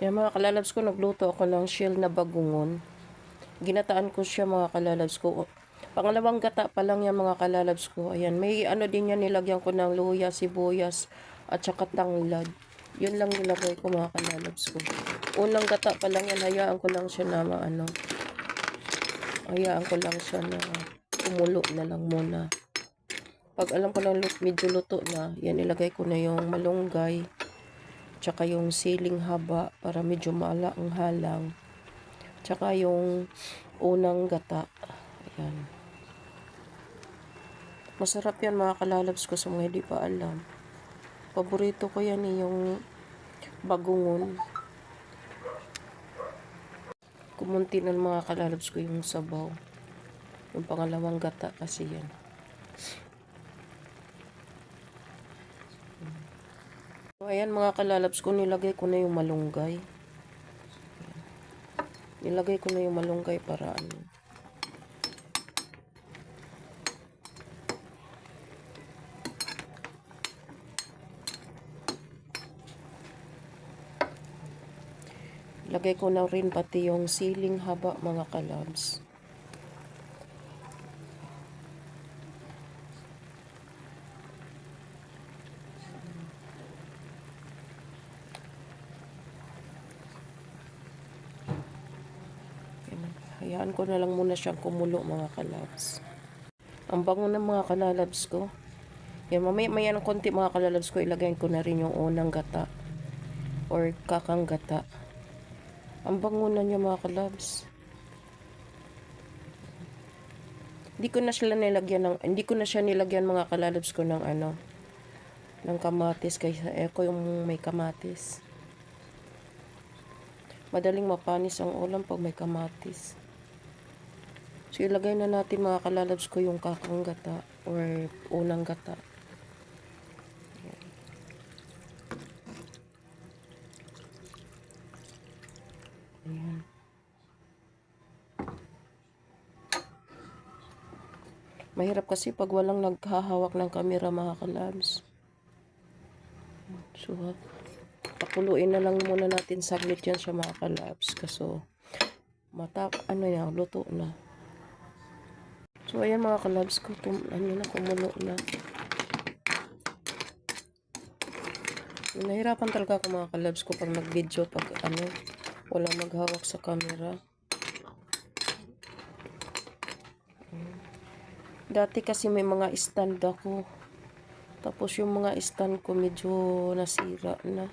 Yan mga kalalabs ko, nagluto ako ng shell na bagungon. Ginataan ko siya mga kalalabs ko. Pangalawang gata pa lang yan mga kalalabs ko. Ayan, may ano din yan, nilagyan ko ng luya, sibuyas, at saka tanglad. Yun lang nilagay ko mga kalalabs ko. Unang gata pa lang yan, hayaan ko lang siya na ano. Hayaan ko lang siya na kumulo na lang muna. Pag alam ko lang medyo luto na, yan ilagay ko na yung malunggay, tsaka yung siling haba para medyo maala ang halang. Tsaka yung unang gata. Ayan. Masarap yan mga kalalabs ko sa mga hindi pa alam. Paborito ko yan eh, yung bagungon. Kumunti ng mga kalalabs ko yung sabaw. Yung pangalawang gata kasi yan. So, ayan mga kalalabs ko, nilagay ko na yung malunggay. Nilagay ko na yung malunggay para ano. Lagay ko na rin pati yung siling haba mga kalabs. Ayan. Hayaan ko na lang muna siyang kumulo mga kalabs. Ang bango ng mga kalalabs ko. Yan, mamaya maya ng konti mga kalalabs ko, ilagay ko na rin yung unang gata. Or kakang gata. Ang bango na niya mga kalabs. Hindi ko na sila nilagyan ng, hindi ko na siya nilagyan mga kalalabs ko ng ano, ng kamatis kaysa eh ko yung may kamatis. Madaling mapanis ang ulam pag may kamatis. So, ilagay na natin mga kalalabs ko yung kakang gata or unang gata. Ayan. Mahirap kasi pag walang naghahawak ng kamera mga kalabs. So, pakuluin na lang muna natin saglit yan sa mga kalabs. Kaso, mata, ano yan, luto na. So, ayan mga kalabs ko, tum, ano na, kumulo na. Nahirapan talaga ako mga kalabs ko pag nag-video, pag ano, wala maghawak sa camera. Dati kasi may mga stand ako. Tapos yung mga stand ko medyo nasira na.